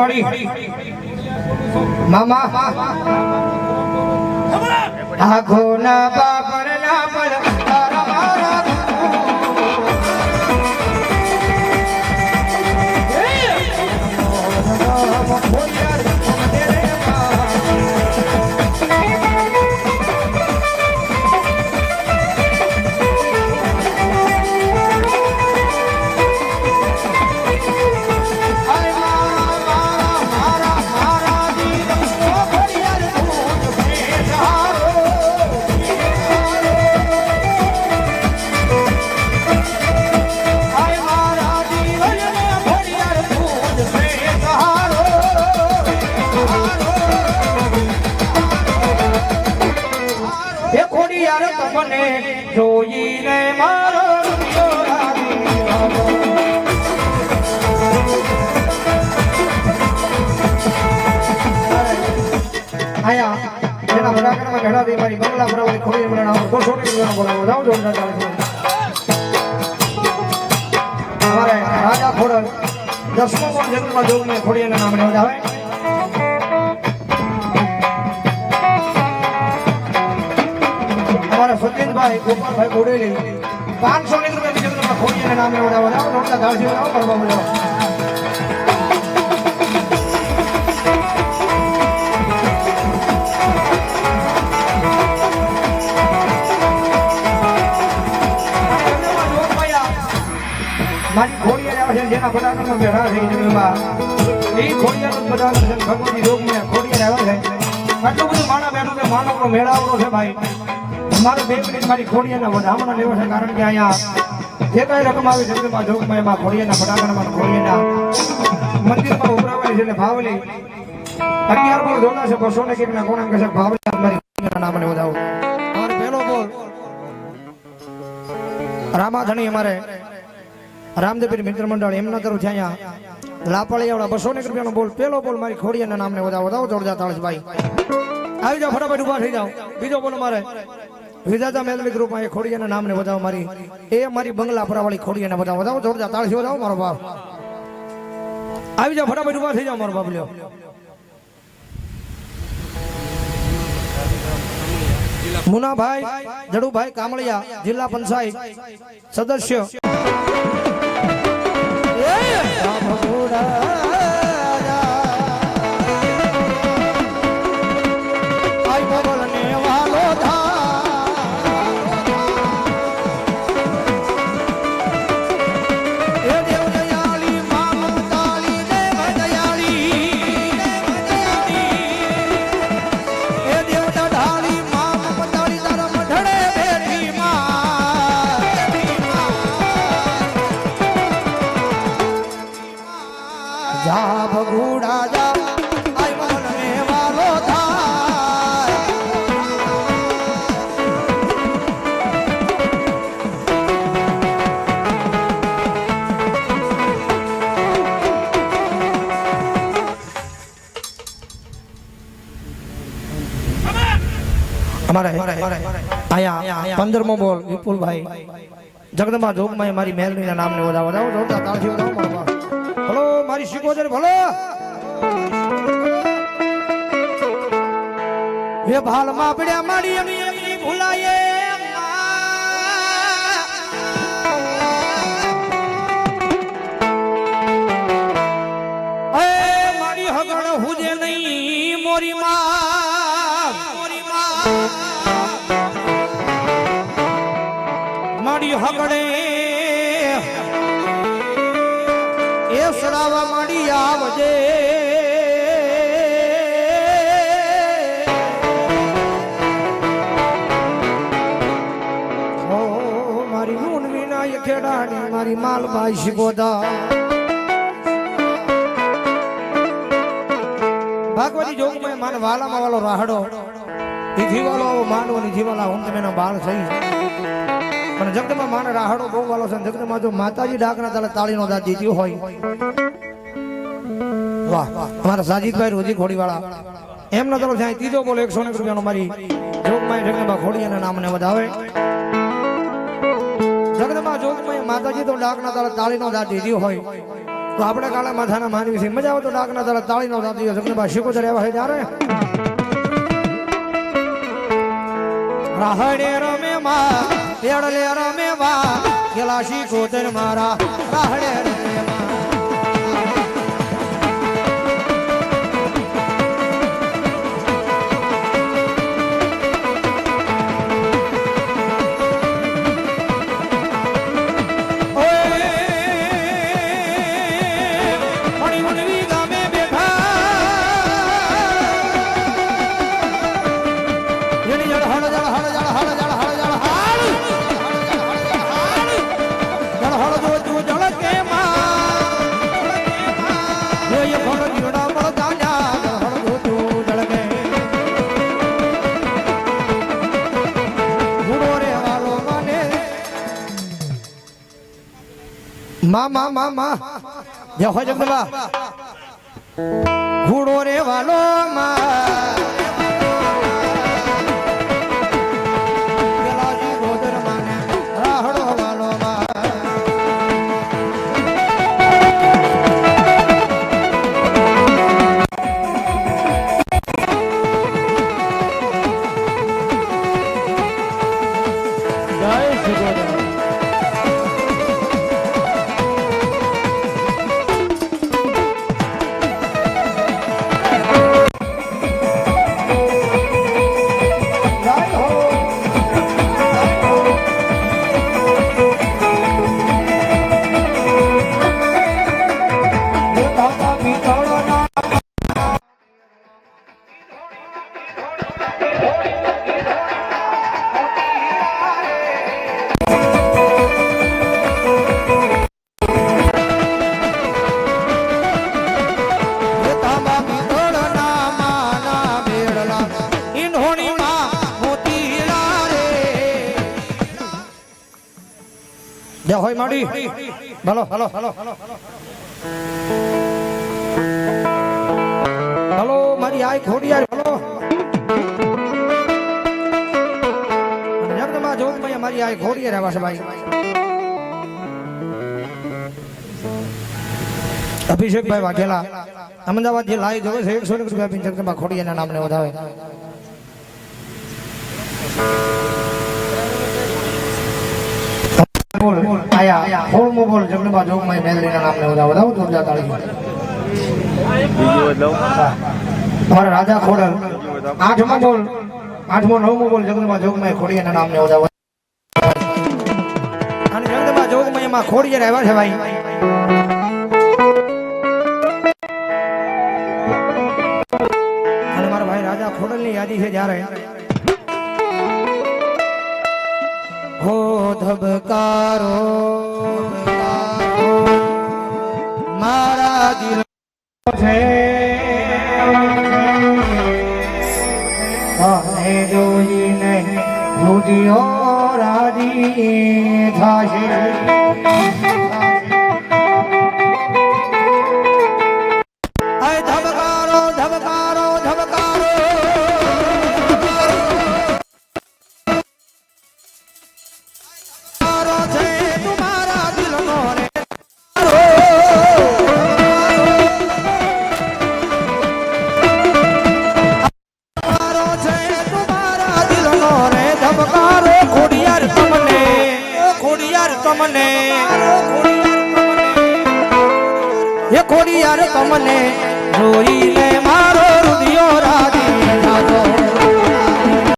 માડી મામા. આખો ના બાપર ના એ યાર તમને જોઈને મારો એના બડાકડામાં ઘડા દે મારી બંગલા ભરાવાની ખોડી બનાવો તો છોડી દેવાનો બોલાવો. જાઓ અમારે રાજા ખોડલ દસમો પણ જન્મમાં જોગ ને ખોડી એના નામે વધાવે સચિનભાઈ ગોપાલભાઈ ગોડેલી પાંચસો ની રૂપિયા જન્મમાં ખોડી એના નામે વધાવો જાઓ જોરદાર ધાડજી વધાવો કરવા બોલાવો જેના એ ખોડિયાર પદાર્થ છે ભગવતી ને ખોડિયાર આવે છે. આટલું બધું માણા બેઠું છે માનવનો મેળાવડો છે ભાઈ. મારે બે મિનિટ મારી ખોડિયાના વધામણા લેવો છે, કારણ કે અહીંયા જે કઈ રકમ આવી જગતમાં જોગમાં એમાં ખોડિયાના ફટાકડામાં ખોડિયાના મંદિરમાં ઉભરાવાય છે ભાવલી. અગિયાર બોલ જોડા છે બસો ને કેટલા કોણ એમ છે, ભાવલી મારી નામને વધાવો. અમારે પહેલો બોલ. રામાધણી અમારે રામદેવીર મિત્ર મંડળ એમ ન કરું છે અહીંયા લાપાળીયાવાળા બસો ને રૂપિયાનો બોલ. પેલો બોલ મારી ખોડિયાના નામને વધાવો વધાવો, જોરદાર તાળસભાઈ આવી જાઓ, ફટાફટ ઊભા થઈ જાઓ. બીજો બોલ મારે વિધાતા મેલવી ગ્રુપમાં એ ખોડિયાના નામને વધાવો મારી. એ મારી બંગલા ફરાવાળી ખોડિયાને વધાવો. વધાવો જોરદાર તાળસી વધાવો મારો બાપ. આવી જાઓ ફટાફટ ઊભા થઈ જાઓ મારો બાપ લ્યો. મુનાભાઈ જડુભાઈ કામળિયા જિલ્લા પંચાયત સદસ્ય. અમારે અહીંયા પંદરમો બોલ, વિપુલભાઈ જગદંબા જોગમાં મારી મેલડીના નામને વધાવો વધાવો જોતા તાળથી વધાવો. ભલો, મારી શીખો ભલો હે ભાલમાં પડ્યા મારી મોરી માં મારી હગડે એ સડાવા માડી આવજે. મારી નૂન વિના ખેડાની મારી માલબાઈ શિબોદા. ભાગવતી જોગમાં માન વાલામાં વાલો રાહડો. એ જીવાલો માનવો ની જીવાલા હું તમે એનો બાળ થઈ પણ જગતમાં માને રાહડો બહુ વાલો છે જગતમાં જો માતાજી ડાકના તાલે તાળીનો દાદ દીધી હોય. વાહ, અમારા સાજીદભાઈ રોજી ખોડીવાળા એમનો તરફ જાય ત્રીજો બોલો, એકસો ને રૂપિયાનો મારી જોગમાં જગતમાં ખોડિયાના નામને વધાવે. જગતમાં જોગમાય માતાજી તો ડાકના તાલે તાળીનો દાદ દીધી હોય. તો આપણે કાળા માથાના માનવી છે મજા આવે તો ડાકના તારા તાળીનો દાદી જગનબા શીખોતર એવા હોય ત્યારે. રાહડે રમે માં પેડલે રમે વા ગેલા શીખોતર મારા રાહડે રમે મા મા મા જય હો જગદંબા. ઘોડો રે વાલો માં જય હોય માડી. ભલો હલો હલો હલો. મારી આય ખોડી આય હલો. જગમાં જોઉં ભાઈ મારી આય ખોડી રહેવા છે ભાઈ. અભિષેકભાઈ વાઘેલા અમદાવાદ જે લાઈ જોવે છે એકસો એક રૂપિયા જગદંબા ખોડિયાના નામને વધાવે. હોળમો બોલ જગદંબા જોગમાં મેલડીના નામને વધાવે વધાવો જોરદાર તાળી. અમારા રાજા ખોડલ આઠમો બોલ આઠમો નવમો બોલ જગદંબા જોગમાં ખોડિયાના નામને વધાવે. અને જગદંબા જોગમાં એમાં ખોડિયાર આવ્યા છે ભાઈ. અને મારા ભાઈ રાજા ખોડલની યાદી છે જ્યારે. હો ધબકારો છે. જોઈને રુદિયો રાજી થાશે. તમને? ખોડી ખોડિયાર તમને જોઈને મારો રુદિયો રાધી